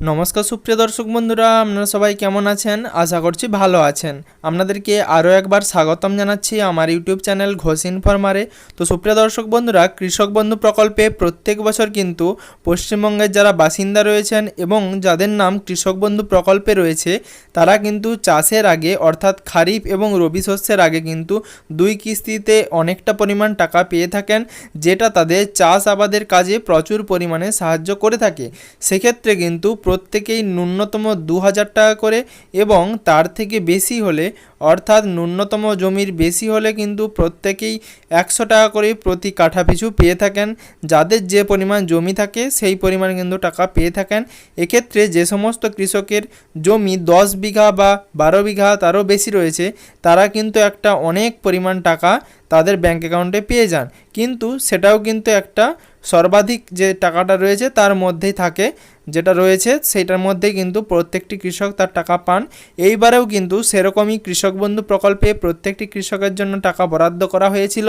নমস্কার সুপ্রিয় দর্শক বন্ধুরা, আপনারা সবাই কেমন আছেন? আশা করছি ভালো আছেন। আপনাদেরকে আরও একবার স্বাগতম জানাচ্ছি আমার ইউটিউব চ্যানেল ঘোষ ইনফরমারে। তো সুপ্রিয় দর্শক বন্ধুরা, কৃষক বন্ধু প্রকল্পে প্রত্যেক বছর কিন্তু পশ্চিমবঙ্গের যারা বাসিন্দা রয়েছেন এবং যাদের নাম কৃষক বন্ধু প্রকল্পে রয়েছে, তারা কিন্তু চাষের আগে, অর্থাৎ খারিফ এবং রবি শস্যের আগে কিন্তু দুই কিস্তিতে অনেকটা পরিমাণ টাকা পেয়ে থাকেন, যেটা তাদের চাষ আবাদের কাজে প্রচুর পরিমাণে সাহায্য করে থাকে। সেক্ষেত্রে কিন্তু প্রত্যেকেই ন্যূনতম দু হাজার টাকা করে এবং তার থেকে বেশি হলে, অর্থাৎ ন্যূনতম জমির বেশি হলে কিন্তু প্রত্যেকেই একশো টাকা করে প্রতি কাঠা পিছু পেয়ে থাকেন। যাদের যে পরিমাণ জমি থাকে, সেই পরিমাণ কিন্তু টাকা পেয়ে থাকেন। এক্ষেত্রে যে সমস্ত কৃষকের জমি দশ বিঘা বা বারো বিঘা তারও বেশি রয়েছে, তারা কিন্তু একটা অনেক পরিমাণ টাকা তাদের ব্যাংক অ্যাকাউন্টে পেয়ে যান। কিন্তু সেটাও কিন্তু একটা সর্বাধিক যে টাকাটা রয়েছে, তার মধ্যেই থাকে। যেটা রয়েছে, সেইটার মধ্যে কিন্তু প্রত্যেকটি কৃষক তার টাকা পান। এইবারেও কিন্তু সেরকমই কৃষক বন্ধু প্রকল্পে প্রত্যেকটি কৃষকের জন্য টাকা বরাদ্দ করা হয়েছিল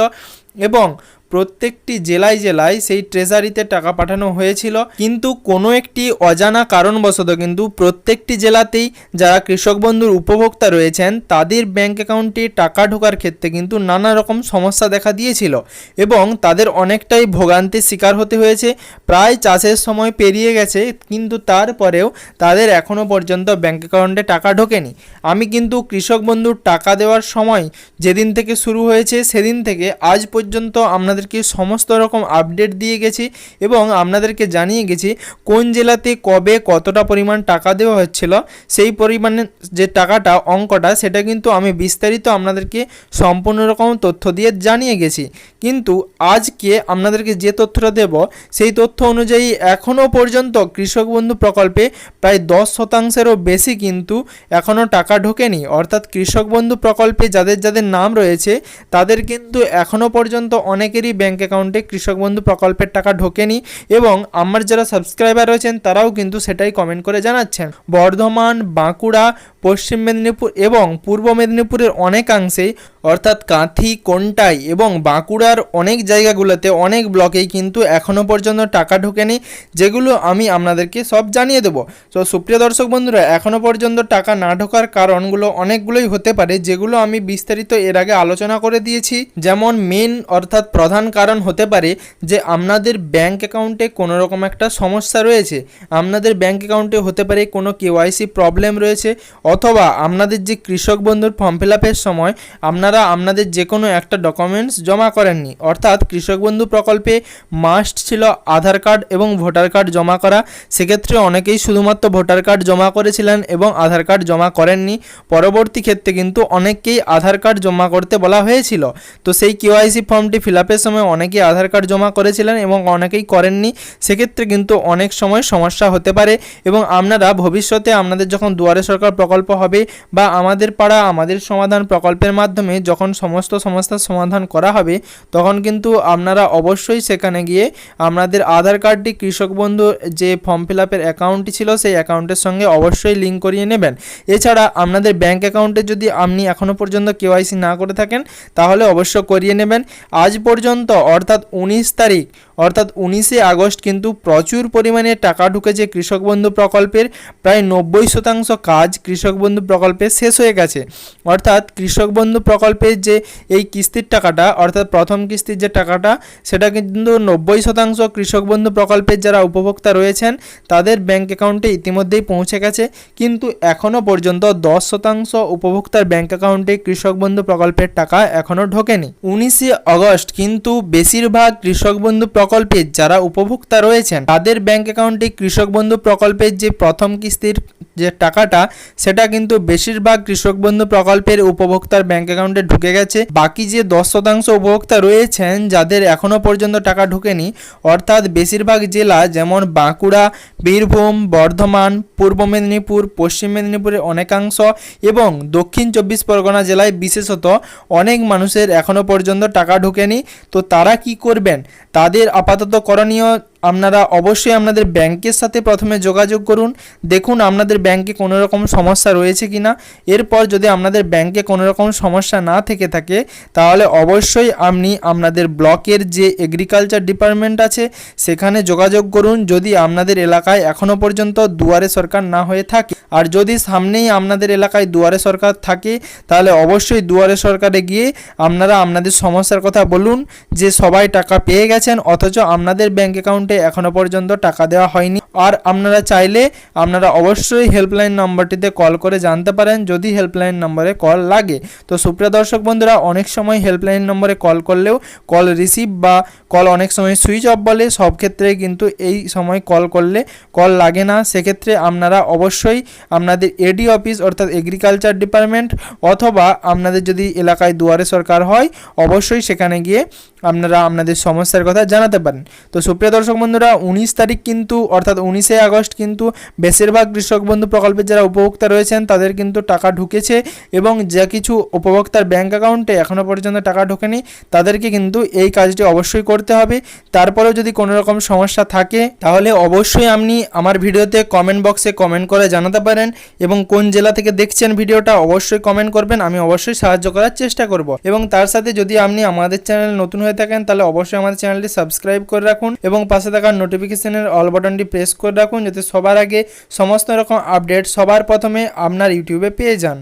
এবং প্রত্যেকটি জেলায় জেলায় সেই ট্রেজারিতে টাকা পাঠানো হয়েছিল। কিন্তু কোনো একটি অজানা কারণবশত কিন্তু প্রত্যেকটি জেলাতেই যারা কৃষক বন্ধুর উপভোক্তা রয়েছেন, তাদের ব্যাংক অ্যাকাউন্টে টাকা ঢোকার ক্ষেত্রে কিন্তু নানা রকম সমস্যা দেখা দিয়েছিল এবং তাদের অনেকটাই ভোগান্তির শিকার হতে হয়েছে। প্রায় চাষের সময় পেরিয়ে গেছে কিন্তু তারপরেও তাদের এখনও পর্যন্ত ব্যাংক অ্যাকাউন্টে টাকা ঢোকেনি। আমি কিন্তু কৃষক বন্ধুর টাকা দেওয়ার সময় যেদিন থেকে শুরু হয়েছে সেদিন থেকে আজ পর্যন্ত আপনাদেরকে সমস্ত রকম আপডেট দিয়ে গেছি এবং আপনাদেরকে জানিয়ে গেছি কোন জেলাতে কবে কতটা পরিমাণ টাকা দেওয়া হচ্ছিল। সেই পরিমাণে যে টাকাটা, অঙ্কটা, সেটা কিন্তু আমি বিস্তারিত আপনাদেরকে সম্পূর্ণ রকম তথ্য দিয়ে জানিয়ে গেছি। কিন্তু আজকে আপনাদেরকে যে তথ্যটা দেব, সেই তথ্য অনুযায়ী এখনও পর্যন্ত কৃষক বন্ধু প্রকল্পে প্রায় দশ শতাংশেরও বেশি কিন্তু এখনও টাকা ঢোকেনি। অর্থাৎ কৃষক বন্ধু প্রকল্পে যাদের যাদের নাম রয়েছে, তাদের কিন্তু এখনও পর্যন্ত অনেকেরই ব্যাঙ্ক অ্যাকাউন্টে কৃষক বন্ধু প্রকল্পের টাকা ঢোকেনি এবং আমার যারা সাবস্ক্রাইবার রয়েছেন, তারাও কিন্তু সেটাই কমেন্ট করে জানাচ্ছেন। বর্ধমান, বাঁকুড়া, পশ্চিম মেদিনীপুর এবং পূর্ব মেদিনীপুরের অনেকাংশেই অর্থাৎ কাঁথি, কোনটাই এবং বাঁকুড়ার অনেক জায়গাগুলোতে, অনেক ব্লকেই কিন্তু এখনও পর্যন্ত টাকা ঢোকেনি, যেগুলো আমি আপনাদেরকে সব জানিয়ে দেবো। তো সুপ্রিয় দর্শক বন্ধুরা এখনও পর্যন্ত টাকা না ঢোকার কারণগুলো অনেকগুলোই হতে পারে, যেগুলো আমি বিস্তারিত এর আগে আলোচনা করে দিয়েছি। যেমন মেন অর্থাৎ প্রধান কারণ হতে পারে যে আপনাদের ব্যাংক অ্যাকাউন্টে কোনো রকম একটা সমস্যা রয়েছে। আপনাদের ব্যাংক অ্যাকাউন্টে হতে পারে কোনো কেওয়াইসি প্রবলেম রয়েছে, অথবা আপনাদের যে কৃষক বন্ধুর ফর্ম ফিল সময় আপনারা আপনাদের যে কোনো একটা ডকুমেন্টস জমা করেননি। অর্থাৎ কৃষক বন্ধু প্রকল্পে মাস্ট ছিল আধার কার্ড এবং ভোটার কার্ড জমা করা। সেক্ষেত্রে অনেকেই শুধুমাত্র ভোটার কার্ড জমা করেছিলেন এবং আধার কার্ড জমা করেননি। পরবর্তী ক্ষেত্রে কিন্তু অনেককেই আধার কার্ড জমা করতে বলা হয়েছিল। তো সেই কেওয়াইসি ফর্মটি ফিল আপের সময় অনেকেই আধার কার্ড জমা করেছিলেন এবং অনেকেই করেননি। সেক্ষেত্রে কিন্তু অনেক সময় সমস্যা হতে পারে এবং আপনারা ভবিষ্যতে আপনাদের যখন দুয়ারে সরকার প্রকল্প হবে বা আমাদের পাড়া, আমাদের সমাধান প্রকল্পের মাধ্যমে যখন সমস্ত সমস্যার সমাধান করা হবে, তখন কিন্তু আপনারা অবশ্যই সেখানে গিয়ে আপনাদের আধার কার্ডটি কৃষক বন্ধু যে ফর্ম ফিল আপের অ্যাকাউন্টটি ছিল সেই অ্যাকাউন্টের সঙ্গে অবশ্যই লিঙ্ক করিয়ে নেবেন। এছাড়া আপনাদের ব্যাংক অ্যাকাউন্টে যদি আপনি এখনও পর্যন্ত কেওয়াইসি না করে থাকেন, তাহলে অবশ্য করিয়ে নেবেন। আজ পর্যন্ত, অর্থাৎ উনিশ তারিখ, অর্থাৎ উনিশে আগস্ট কিন্তু প্রচুর পরিমাণে টাকা ঢুকেছে কৃষক বন্ধু প্রকল্পের। প্রায় নব্বই শতাংশ কাজ কৃষক বন্ধু প্রকল্পে শেষ হয়ে গেছে। অর্থাৎ কৃষক বন্ধু প্রকল্পের যে এই কিস্তির টাকাটা, অর্থাৎ প্রথম কিস্তির যে টাকাটা, সেটা কিন্তু নব্বই শতাংশ কৃষক বন্ধু প্রকল্পের যারা উপভোক্তা রয়েছেন, তাদের ব্যাংক অ্যাকাউন্টে ইতিমধ্যেই পৌঁছে গেছে। কিন্তু এখনও পর্যন্ত দশ শতাংশ উপভোক্তার ব্যাংক অ্যাকাউন্টে কৃষক বন্ধু প্রকল্পের টাকা এখনও ঢোকেনি। উনিশে আগস্ট কিন্তু বেশিরভাগ কৃষক বন্ধু প্রকল্পের যারা উপভোক্তা রয়েছেন, তাদের ব্যাংক অ্যাকাউন্টে কৃষক বন্ধু প্রকল্পের যে প্রথম কিস্তির যে টাকাটা, সেটা কিন্তু বেশিরভাগ কৃষক বন্ধু প্রকল্পের উপভোক্তার ব্যাংক অ্যাকাউন্টে ঢুকে গেছে। বাকি যে দশ শতাংশ উপভোক্তা রয়েছেন, যাদের এখনও পর্যন্ত টাকা ঢোকেনি, অর্থাৎ বেশিরভাগ জেলা যেমন বাঁকুড়া, বীরভূম, বর্ধমান, পূর্ব মেদিনীপুর, পশ্চিম মেদিনীপুরের অনেকাংশ এবং দক্ষিণ চব্বিশ পরগনা জেলায় বিশেষত অনেক মানুষের এখনও পর্যন্ত টাকা ঢোকেনি। তো তারা কি করবেন? তাদের আপাতত করণীয় আপনারা অবশ্যই আপনাদের ব্যাংকের সাথে প্রথমে যোগাযোগ করুন। দেখুন আপনাদের ব্যাংকে কোনো রকম সমস্যা রয়েছে কি না এরপর যদি আপনাদের ব্যাংকে কোনো রকম সমস্যা না থেকে থাকে, তাহলে অবশ্যই আপনি আপনাদের ব্লকের যে এগ্রিকালচার ডিপার্টমেন্ট আছে, সেখানে যোগাযোগ করুন। যদি আপনাদের এলাকায় এখনও পর্যন্ত দুয়ারে সরকার না হয়ে থাকে আর যদি সামনেই আপনাদের এলাকায় দুয়ারে সরকার থাকে, তাহলে অবশ্যই দুয়ারে সরকারে গিয়ে আপনারা আপনাদের সমস্যার কথা বলুন যে সবাই টাকা পেয়ে গেছেন, অথচ আপনাদের ব্যাংক অ্যাকাউন্টে এখনও পর্যন্ত টাকা দেওয়া হয়নি। আর আপনারা চাইলে আপনারা অবশ্যই হেল্পলাইন নম্বরটিতে কল করে জানতে পারেন, যদি হেল্পলাইন নম্বরে কল লাগে। তো সুপ্রিয় দর্শক বন্ধুরা, অনেক সময় হেল্পলাইন নম্বরে কল করলেও কল রিসিভ বা কল অনেক সময় সুইচ অফ বলে, সব ক্ষেত্রে কিন্তু এই সময় কল করলে কল লাগে না। সেক্ষেত্রে আপনারা অবশ্যই আপনাদের এডি অফিস অর্থাৎ এগ্রিকালচার ডিপার্টমেন্ট অথবা আপনাদের যদি এলাকায় দুয়ারে সরকার হয়, অবশ্যই সেখানে গিয়ে আপনারা আপনাদের সমস্যার কথা জানাতে পারেন। তো সুপ্রিয় দর্শক বন্ধুরা, উনিশ তারিখ কিন্তু, অর্থাৎ উনিশে আগস্ট কিন্তু বেশিরভাগ কৃষক বন্ধু প্রকল্পের যারা উপভোক্তা রয়েছেন, তাদের কিন্তু টাকা ঢুকেছে এবং যা কিছু উপভোক্তার ব্যাঙ্ক অ্যাকাউন্টে এখনও পর্যন্ত টাকা ঢোকেনি, তাদেরকে কিন্তু এই কাজটি অবশ্যই করতে হবে। তারপরেও যদি কোনো রকম সমস্যা থাকে, তাহলে অবশ্যই আপনি আমার ভিডিওতে কমেন্ট বক্সে কমেন্ট করে জানাতে পারেন এবং কোন জেলা থেকে দেখছেন ভিডিওটা অবশ্যই কমেন্ট করবেন, আমি অবশ্যই সাহায্য করার চেষ্টা করব। এবং তার সাথে যদি আপনি আমাদের চ্যানেল নতুন হয়ে থাকেন, তাহলে অবশ্যই আমাদের চ্যানেলটি সাবস্ক্রাইব করে রাখুন এবং পাশে থাকা নোটিফিকেশনের অল বাটনটি প্রেস করে রাখুন, যাতে সবার আগে সমস্ত রকম আপডেট সবার প্রথমে আপনার ইউটিউবে পেয়ে যান।